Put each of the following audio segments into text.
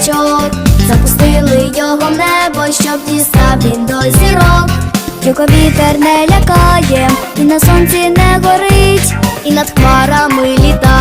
качок, запустили його в небо, щоб дістав він до зірок. Його вітер не лякає, і на сонці не горить, і над хмарами літає.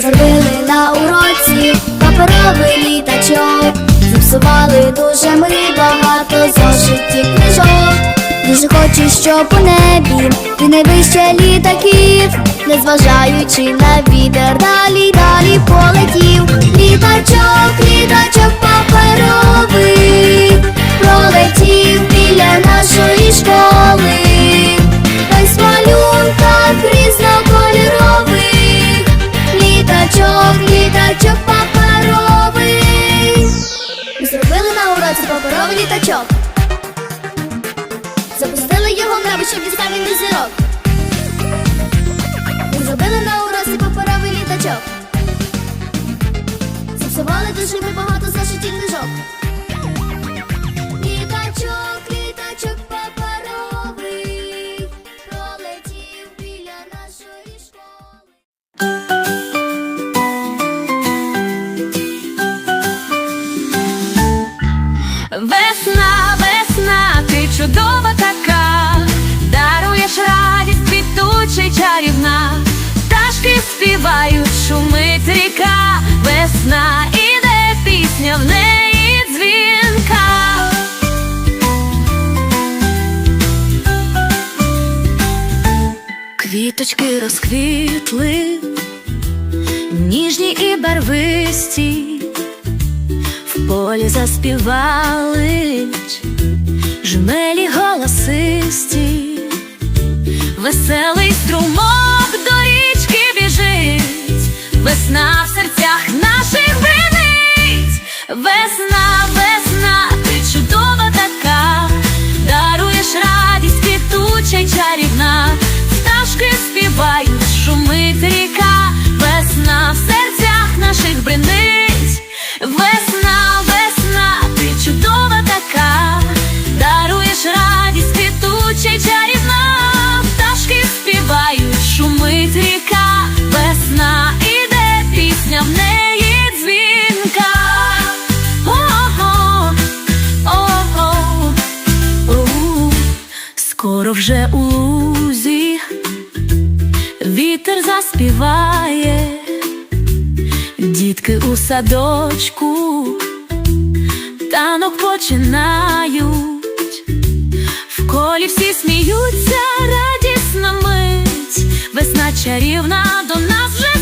Зробили на уроці паперовий літачок, зіпсували дуже ми багато зошитів книжок. Дуже хочу, щоб у небі ти найвище літаків, незважаючи на вітер, далі, далі полетів. Літачок, літачок паперовий, на уроці паперовий літачок. Запустили його в небо, щоб дістав зірок. Весна, весна, ти чудова така, даруєш радість квітуча й чарівна, пташки співають, шумить ріка, весна іде пісня в неї дзвінка. Квіточки розквітли, ніжні і барвисті полі заспівали жмелі голосисті, веселий струмок до річки біжить, весна в серцях наших бринить, весна, весна, ти чудова така, даруєш радість квітуча й чарівна, пташки співають, шумить ріка, весна в серцях наших бринить, Скоро вже у лузі вітер заспіває, дітки у садочку танок починають, в колі всі сміються, радісна мить, весна чарівна до нас вже.